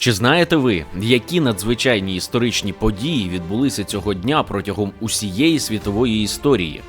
Чи знаєте ви, які надзвичайні історичні події відбулися цього дня протягом усієї світової історії?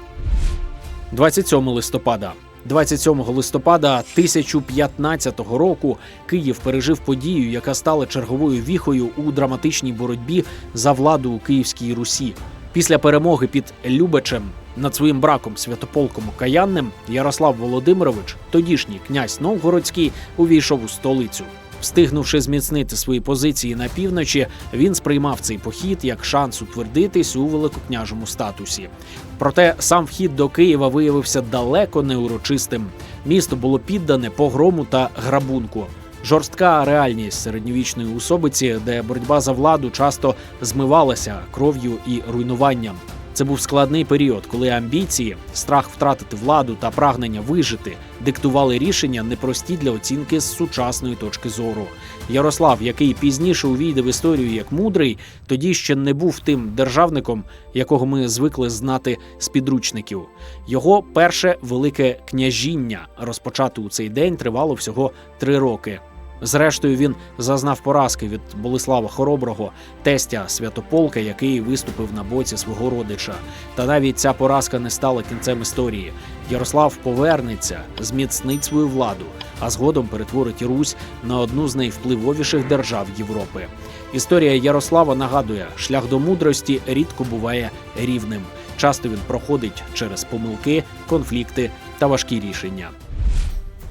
27 листопада. 27 листопада 1015 року Київ пережив подію, яка стала черговою віхою у драматичній боротьбі за владу у Київській Русі. Після перемоги під Любечем над своїм браком Святополком Окаянним Ярослав Володимирович, тодішній князь Новгородський, увійшов у столицю. Встигнувши зміцнити свої позиції на півночі, він сприймав цей похід як шанс утвердитись у великокняжому статусі. Проте сам вхід до Києва виявився далеко не урочистим. Місто було піддане погрому та грабунку. Жорстка реальність середньовічної особиці, де боротьба за владу часто змивалася кров'ю і руйнуванням. Це був складний період, коли амбіції, страх втратити владу та прагнення вижити диктували рішення непрості для оцінки з сучасної точки зору. Ярослав, який пізніше увійде в історію як мудрий, тоді ще не був тим державником, якого ми звикли знати з підручників. Його перше велике княжіння, розпочате у цей день, тривало всього три роки. Зрештою, він зазнав поразки від Болеслава Хороброго, тестя Святополка, який виступив на боці свого родича. Та навіть ця поразка не стала кінцем історії. Ярослав повернеться, зміцнить свою владу, а згодом перетворить Русь на одну з найвпливовіших держав Європи. Історія Ярослава нагадує, шлях до мудрості рідко буває рівним. Часто він проходить через помилки, конфлікти та важкі рішення.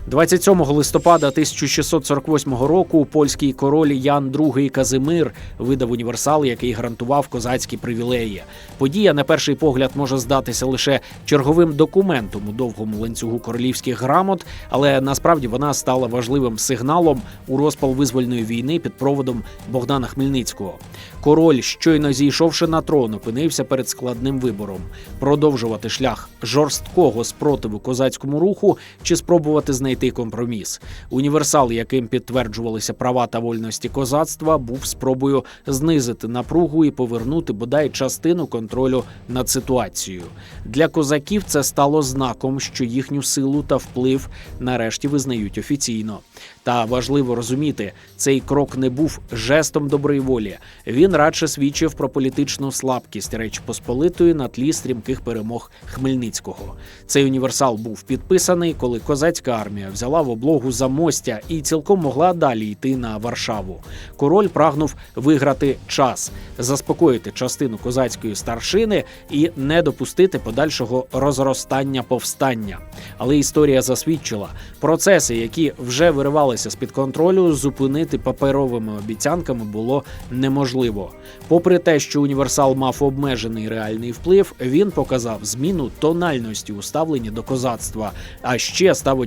27 листопада 1648 року польський король Ян II Казимир видав універсал, який гарантував козацькі привілеї. Подія на перший погляд може здатися лише черговим документом у довгому ланцюгу королівських грамот, але насправді вона стала важливим сигналом у розпал визвольної війни під проводом Богдана Хмельницького. Король, щойно зійшовши на трон, опинився перед складним вибором: продовжувати шлях жорсткого спротиву козацькому руху чи спробувати знайти компроміс. Універсал, яким підтверджувалися права та вольності козацтва, був спробою знизити напругу і повернути бодай частину контролю над ситуацією. Для козаків це стало знаком, що їхню силу та вплив нарешті визнають офіційно. Та важливо розуміти, цей крок не був жестом доброї волі. Він радше свідчив про політичну слабкість Речі Посполитої на тлі стрімких перемог Хмельницького. Цей універсал був підписаний, коли козацька армія взяла в облогу замостя і цілком могла далі йти на Варшаву. Король прагнув виграти час, заспокоїти частину козацької старшини і не допустити подальшого розростання повстання. Але історія засвідчила процеси, які вже виривалися з під контролю, зупинити паперовими обіцянками було неможливо. Попри те, що універсал мав обмежений реальний вплив, він показав зміну тональності у ставленні до козацтва, а ще став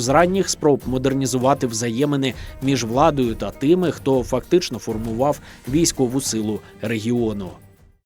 з ранніх спроб модернізувати взаємини між владою та тими, хто фактично формував військову силу регіону.